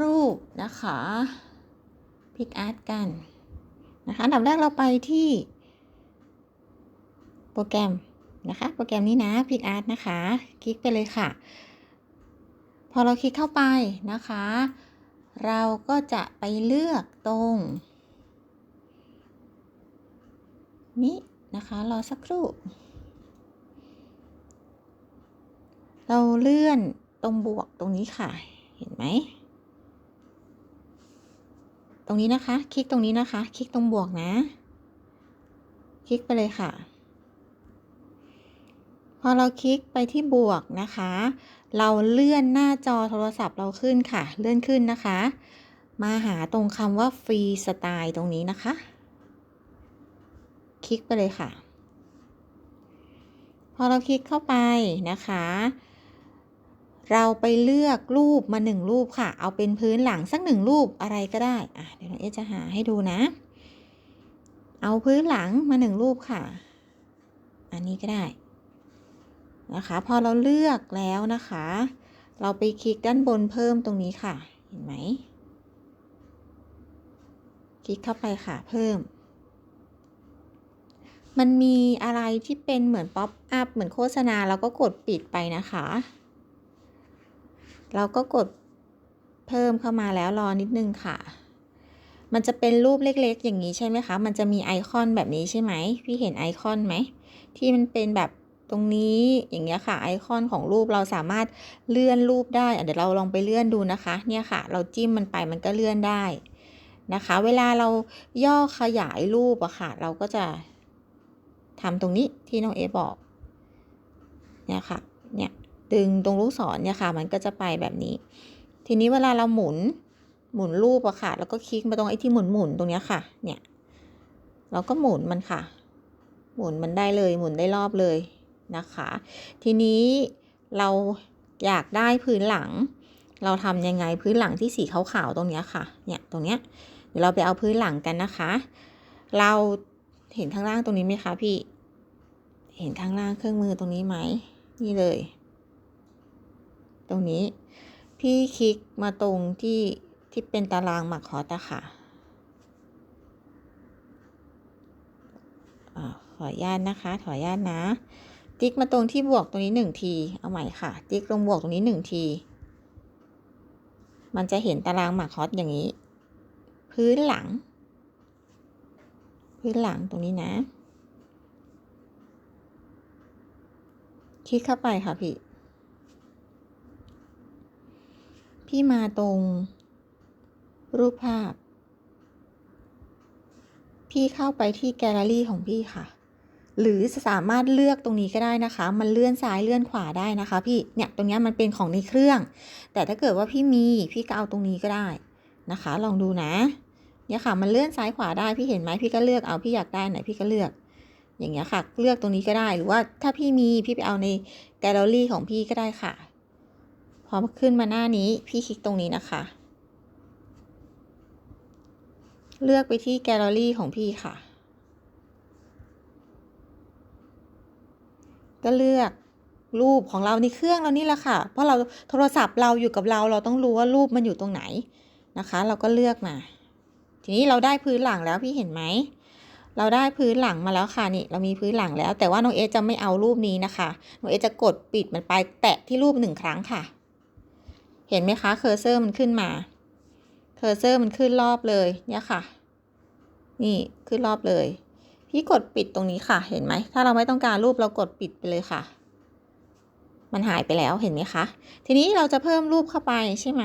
รูปนะคะพิกอาร์ตกันนะคะอันดับแรกเราไปที่โปรแกรมนะคะ โปรแกรมนี้นะพิกอาร์ตนะคะ คลิกไปเลยค่ะ พอเราคลิกเข้าไปนะคะ เราก็จะไปเลือกตรง นี้นะคะ รอสักครู่ เราเลื่อนตรงบวกตรงนี้ค่ะ เห็นไหม ตรงนี้นะคะ คลิกตรงนี้นะคะ คลิกตรงบวกนะ คลิกไปเลยค่ะ พอเราคลิกไปที่บวกนะคะ เราเลื่อนหน้าจอโทรศัพท์เราขึ้นค่ะ เลื่อนขึ้นนะคะ มาหาตรงคำว่าฟรีสไตล์ตรงนี้นะคะ คลิกไปเลยค่ะ พอเราคลิกเข้าไปนะคะ เราไปเลือกรูปมาหนึ่งรูปค่ะ เอาเป็นพื้นหลังสักหนึ่งรูปอะไรก็ได้อะเดี๋ยวน้องเอจะหาให้ดูนะ เอาพื้นหลังมาหนึ่งรูปค่ะ อันนี้ก็ได้นะคะ พอเราเลือกแล้วนะคะ เราไปคลิกด้านบนเพิ่มตรงนี้ค่ะ เห็นไหม คลิกเข้าไปค่ะเพิ่ม มันมีอะไรที่เป็นเหมือนป๊อปอัพเหมือนโฆษณาเราก็กดปิดไปนะคะ เราก็กดเพิ่มเข้ามาแล้วรอนิดนึงค่ะ มันจะเป็นรูปเล็กๆ อย่างนี้ใช่ไหมคะ มันจะมีไอคอนแบบนี้ใช่ไหม พี่เห็นไอคอนไหม ที่มันเป็นแบบตรงนี้อย่างเงี้ยค่ะ ไอคอนของรูปเราสามารถเลื่อนรูปได้ เดี๋ยวเราลองไปเลื่อนดูนะคะ เนี่ยค่ะ เราจิ้มมันไปมันก็เลื่อนได้นะคะ เวลาเราย่อขยายรูปอะค่ะ เราก็จะทำตรงนี้ที่น้องเอบอก เนี่ยค่ะ เนี่ย ดึงตรงลูกศรเนี่ยค่ะ มันก็จะไปแบบนี้ ทีนี้เวลาเราหมุนหมุนรูปอะค่ะ แล้วก็คลิกมาตรงไอ้ที่หมุนหมุนตรงเนี้ยค่ะ เนี่ย เราก็หมุนมันค่ะ หมุนมันได้เลย หมุนได้รอบเลยนะคะ ทีนี้เราอยากได้พื้นหลัง เราทำยังไงพื้นหลังที่สีขาวๆตรงเนี้ยค่ะ เนี่ยตรงเนี้ยเดี๋ยวเราไปเอาพื้นหลังกันนะคะ เราเห็นข้างล่างตรงนี้ไหมคะพี่ เห็นข้างล่างเครื่องมือตรงนี้ไหมนี่เลย ตรงนี้ พี่คลิกมาตรงที่ที่เป็นตารางหมักฮอตอะค่ะขออนุญาตนะคะ ขออนุญาตนะ ติ๊กมาตรงที่บวกตรงนี้หนึ่งที เอาใหม่ค่ะ ติ๊กตรงบวกตรงนี้หนึ่งที มันจะเห็นตารางหมักฮอตอย่างนี้ พื้นหลัง พื้นหลังตรงนี้นะ คลิกเข้าไปค่ะพี่ พี่มาตรง รูปภาพ พี่เข้าไปที่แกลเลอรี่ของพี่ค่ะ หรือสามารถเลือกตรงนี้ก็ได้นะคะ มันเลื่อนซ้ายเลื่อนขวาได้นะคะ พี่เนี่ยตรงนี้มันเป็นของในเครื่อง แต่ถ้าเกิดว่าพี่มีพี่ก็เอาตรงนี้ก็ได้นะคะ ลองดูนะเนี่ยค่ะ มันเลื่อนซ้ายขวาได้พี่เห็นไหมพี่ก็เลือกเอาพี่อยากได้ไหนพี่ก็เลือกอย่างเงี้ยค่ะ เลือกตรงนี้ก็ได้หรือว่าถ้าพี่มีพี่ไปเอาในแกลเลอรี่ของพี่ก็ได้ค่ะ พอขึ้นมาหน้านี้พี่คลิกตรงนี้นะคะ เลือกไปที่แกลเลอรี่ของพี่ค่ะ ก็เลือกรูปของเราในเครื่องเรานี่แหละค่ะ เพราะเราโทรศัพท์เราอยู่กับเราเราต้องรู้ว่ารูปมันอยู่ตรงไหนนะคะ เราก็เลือกมา ทีนี้เราได้พื้นหลังแล้วพี่เห็นไหม เราได้พื้นหลังมาแล้วค่ะนี่ เรามีพื้นหลังแล้ว แต่ว่าน้องเอจะไม่เอารูปนี้นะคะ น้องเอจะกดปิดมันไปแตะที่รูปหนึ่งครั้งค่ะ เห็นไหมคะเคอร์เซอร์มันขึ้นมา เคอร์เซอร์มันขึ้นรอบเลยเนี่ยค่ะ นี่ขึ้นรอบเลย พี่กดปิดตรงนี้ค่ะ เห็นไหม ถ้าเราไม่ต้องการรูปเรากดปิดไปเลยค่ะ มันหายไปแล้วเห็นไหมคะ ทีนี้เราจะเพิ่มรูปเข้าไปใช่ไหม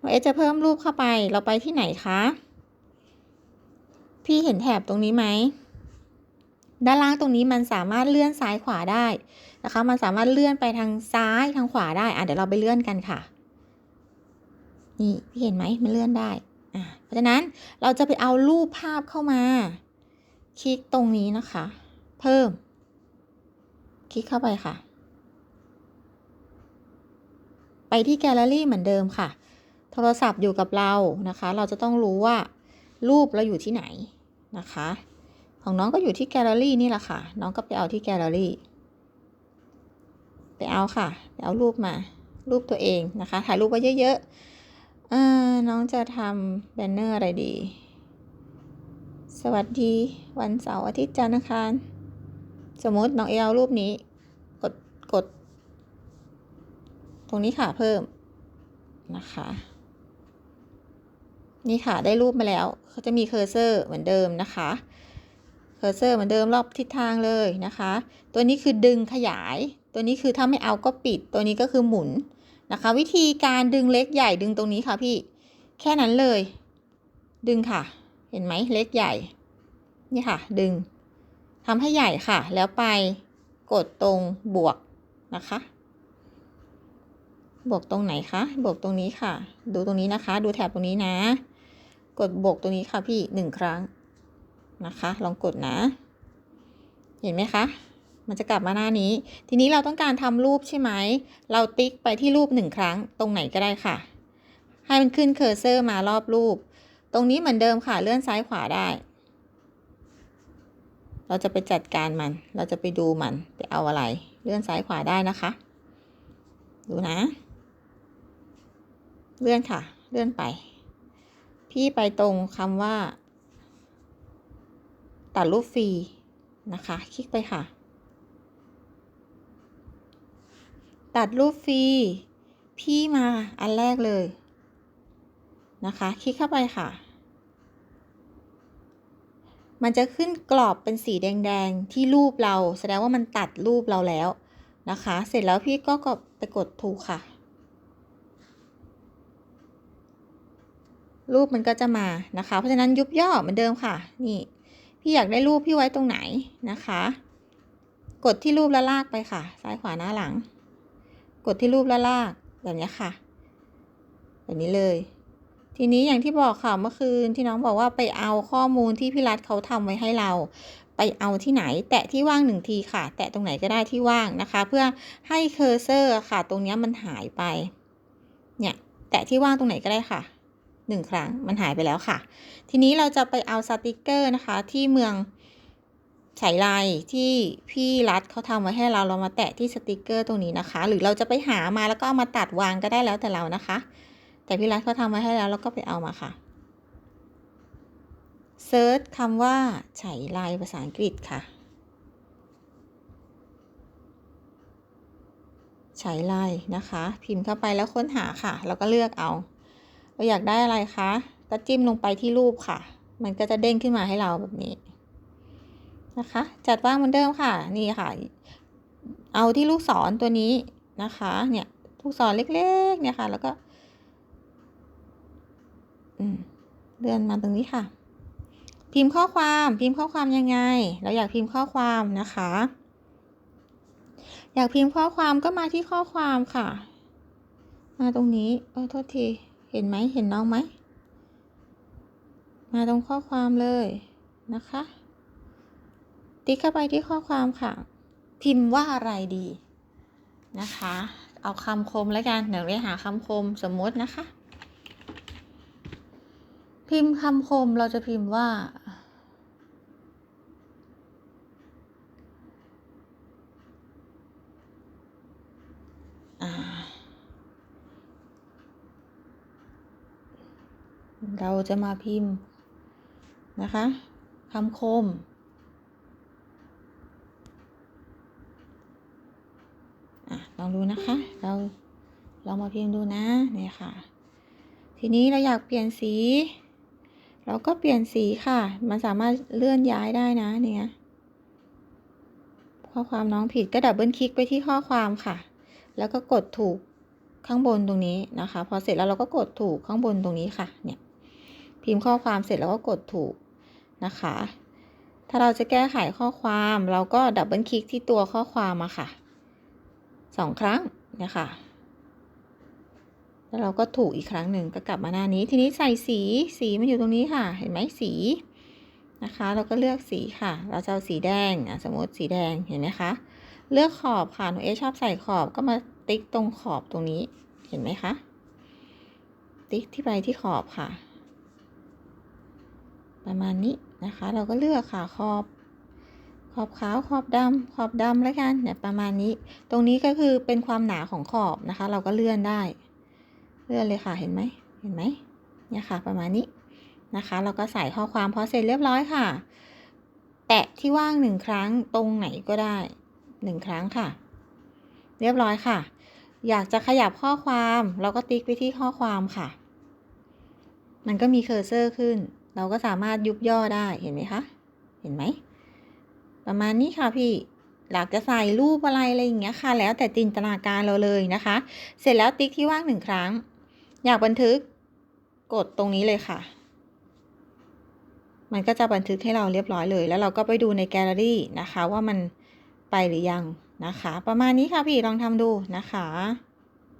น้องเอจะเพิ่มรูปเข้าไป เราไปที่ไหนคะ พี่เห็นแถบตรงนี้ไหม ด้านล่างตรงนี้มันสามารถเลื่อนซ้ายขวาได้นะคะ มันสามารถเลื่อนไปทางซ้ายทางขวาได้ อะเดี๋ยวเราไปเลื่อนกันค่ะ นี่พี่เห็นไหมมันเลื่อนได้อะเพราะฉะนั้นเราจะไปเอารูปภาพเข้ามา คลิกตรงนี้นะคะ เพิ่ม คลิกเข้าไปค่ะ ไปที่แกลเลอรี่เหมือนเดิมค่ะ โทรศัพท์อยู่กับเรานะคะ เราจะต้องรู้ว่า รูปเราอยู่ที่ไหนนะคะ ของน้องก็อยู่ที่แกลเลอรี่นี่แหละค่ะ น้องก็ไปเอาที่แกลเลอรี่ไปเอาค่ะไปเอารูปมา รูปตัวเองนะคะ ถ่ายรูปไว้เยอะๆ อ่าน้องจะทำแบนเนอร์อะไรดี สวัสดีวันเสาร์อาทิตย์จันทร์อังคาร สมมติน้องเอเอารูปนี้ กดกด ตรงนี้ค่ะเพิ่มนะคะ นี่ค่ะได้รูปมาแล้วเขาจะมีเคอร์เซอร์เหมือนเดิมนะคะ เคอร์เซอร์เหมือนเดิมรอบทิศทางเลยนะคะ ตัวนี้คือดึงขยาย ตัวนี้คือถ้าไม่เอาก็ปิด ตัวนี้ก็คือหมุน นะคะ วิธีการดึงเล็กใหญ่ดึงตรงนี้ค่ะพี่ แค่นั้นเลย ดึงค่ะ เห็นไหมเล็กใหญ่ นี่ค่ะ ดึงทำให้ใหญ่ค่ะ แล้วไปกดตรงบวกนะคะ บวกตรงไหนคะบวกตรงนี้ค่ะ ดูตรงนี้นะคะ ดูแถบตรงนี้นะ กดบวกตรงนี้ค่ะพี่หนึ่งครั้งนะคะ ลองกดนะ เห็นไหมคะ มันจะกลับมาหน้านี้ ทีนี้เราต้องการทำรูปใช่ไหม เราติ๊กไปที่รูปหนึ่งครั้ง ตรงไหนก็ได้ค่ะ ให้มันขึ้นเคอร์เซอร์มารอบรูป ตรงนี้เหมือนเดิมค่ะ เลื่อนซ้ายขวาได้ เราจะไปจัดการมัน เราจะไปดูมันไปเอาอะไร เลื่อนซ้ายขวาได้นะคะ ดูนะ เลื่อนค่ะ เลื่อนไป พี่ไปตรงคำว่า ตัดรูปฟรีนะคะ คลิกไปค่ะ ตัดรูปฟรี พี่มาอันแรกเลย นะคะ คลิกเข้าไปค่ะ มันจะขึ้นกรอบเป็นสีแดงๆ ที่รูปเรา แสดงว่ามันตัดรูปเราแล้วนะคะ เสร็จแล้วพี่ก็กดไปกดถูกค่ะ รูปมันก็จะมานะคะ เพราะฉะนั้นยุบย่อเหมือนเดิมค่ะ นี่ พี่อยากได้รูปพี่ไว้ตรงไหนนะคะ กดที่รูปแล้วลากไปค่ะ ซ้ายขวาหน้าหลัง กดที่รูปแล้วลากแบบนี้ค่ะ แบบนี้เลย ทีนี้อย่างที่บอกค่ะเมื่อคืนที่น้องบอกว่าไปเอาข้อมูลที่พี่รัฐเขาทำไว้ให้เรา ไปเอาที่ไหน แตะที่ว่างหนึ่งทีค่ะ แตะตรงไหนก็ได้ที่ว่างนะคะ เพื่อให้เคอร์เซอร์ค่ะ ตรงนี้มันหายไป เนี่ย แตะที่ว่างตรงไหนก็ได้ค่ะหนึ่งครั้งมันหายไปแล้วค่ะ ทีนี้เราจะไปเอาสติกเกอร์นะคะ ที่เมือง ฉายไลที่พี่รัฐเขาทำไว้ให้เราเรามาแตะที่สติกเกอร์ตรงนี้นะคะ หรือเราจะไปหามาแล้วก็เอามาตัดวางก็ได้แล้วแต่เรานะคะ แต่พี่รัฐเขาทำไว้ให้แล้วเราก็ไปเอามาค่ะเซิร์ชคำว่าฉายไลภาษาอังกฤษค่ะฉายไลนะคะ พิมพ์เข้าไปแล้วค้นหาค่ะ แล้วก็เลือกเอาเราอยากได้อะไรคะก็จิ้มลงไปที่รูปค่ะ มันก็จะเด้งขึ้นมาให้เราแบบนี้ นะคะ จัดว่างเหมือนเดิมค่ะ นี่ค่ะ เอาที่ลูกศรตัวนี้นะคะ เนี่ย ลูกศรเล็กๆ เนี่ยค่ะ แล้วก็เลื่อนมาตรงนี้ค่ะ พิมพ์ข้อความ พิมพ์ข้อความยังไง เราอยากพิมพ์ข้อความนะคะ อยากพิมพ์ข้อความก็มาที่ข้อความค่ะ มาตรงนี้เออโทษที เห็นไหมเห็นน้องไหม มาตรงข้อความเลยนะคะ ติ๊กเข้าไปที่ข้อความค่ะ พิมพ์ว่าอะไรดีนะคะ เอาคำคมแล้วกันเดี๋ยวไปหาคำคมสมมตินะคะ พิมพ์คำคมเราจะพิมพ์ว่า เราจะมาพิมพ์นะคะคำคม องดูนะคะ เราลองมาพิมพ์ดูนะเนี่ยค่ะ ทีนี้เราอยากเปลี่ยนสี เราก็เปลี่ยนสีค่ะ มันสามารถเลื่อนย้ายได้นะเนี่ยข้อความน้องผิดก็ดับเบิลคลิกไปที่ข้อความค่ะ แล้วก็กดถูกข้างบนตรงนี้นะคะ พอเสร็จแล้วเราก็กดถูกข้างบนตรงนี้ค่ะ เนี่ย พิมพ์ข้อความเสร็จแล้วก็กดถูกนะคะ ถ้าเราจะแก้ไขข้อความเราก็ดับเบิลคลิกที่ตัวข้อความมาค่ะ สองครั้งนี่ยค่ะแล้วเราก็ถูกอีกครั้งหนึ่งก็กลับมาหน้านี้ ทีนี้ใส่สีสีมันอยู่ตรงนี้ค่ะ เห็นไหมสีนะคะ เราก็เลือกสีค่ะ เราจะเอาสีแดงสมมติสีแดงเห็นไหมคะเลือกขอบค่ะหนูเอชอบใส่ขอบก็มาติ๊กตรงขอบตรงนี้เห็นไหมคะติ๊กที่ไปที่ขอบค่ะ ประมาณนี้นะคะ เราก็เลือกค่ะขอบ อบขาวขอบดำขอบดำแล้วกันเนี่ยประมาณนี้ ตรงนี้ก็คือเป็นความหนาของขอบนะคะ เราก็เลื่อนได้ เลื่อนเลยค่ะเห็นไหมเห็นไหมเนี่ยค่ะ ประมาณนี้นะคะ เราก็ใส่ข้อความพอเสร็จเรียบร้อยค่ะ แตะที่ว่างหนึ่งครั้งตรงไหนก็ได้หนึ่งครั้งค่ะ เรียบร้อยค่ะ อยากจะขยับข้อความ เราก็ติ๊กไปที่ข้อความค่ะ มันก็มีเคอร์เซอร์ขึ้น เราก็สามารถยุบย่อได้เห็นไหมคะเห็นไหม ประมาณนี้ค่ะพี่อยากจะใส่รูปอะไรอะไรอย่างเงี้ยค่ะ แล้วแต่จินตนาการเราเลยนะคะ เสร็จแล้วติ๊กที่ว่างหนึ่งครั้ง อยากบันทึกกดตรงนี้เลยค่ะ มันก็จะบันทึกให้เราเรียบร้อยเลย แล้วเราก็ไปดูในแกลเลอรี่นะคะ ว่ามันไปหรือยังนะคะ ประมาณนี้ค่ะพี่ลองทำดูนะคะ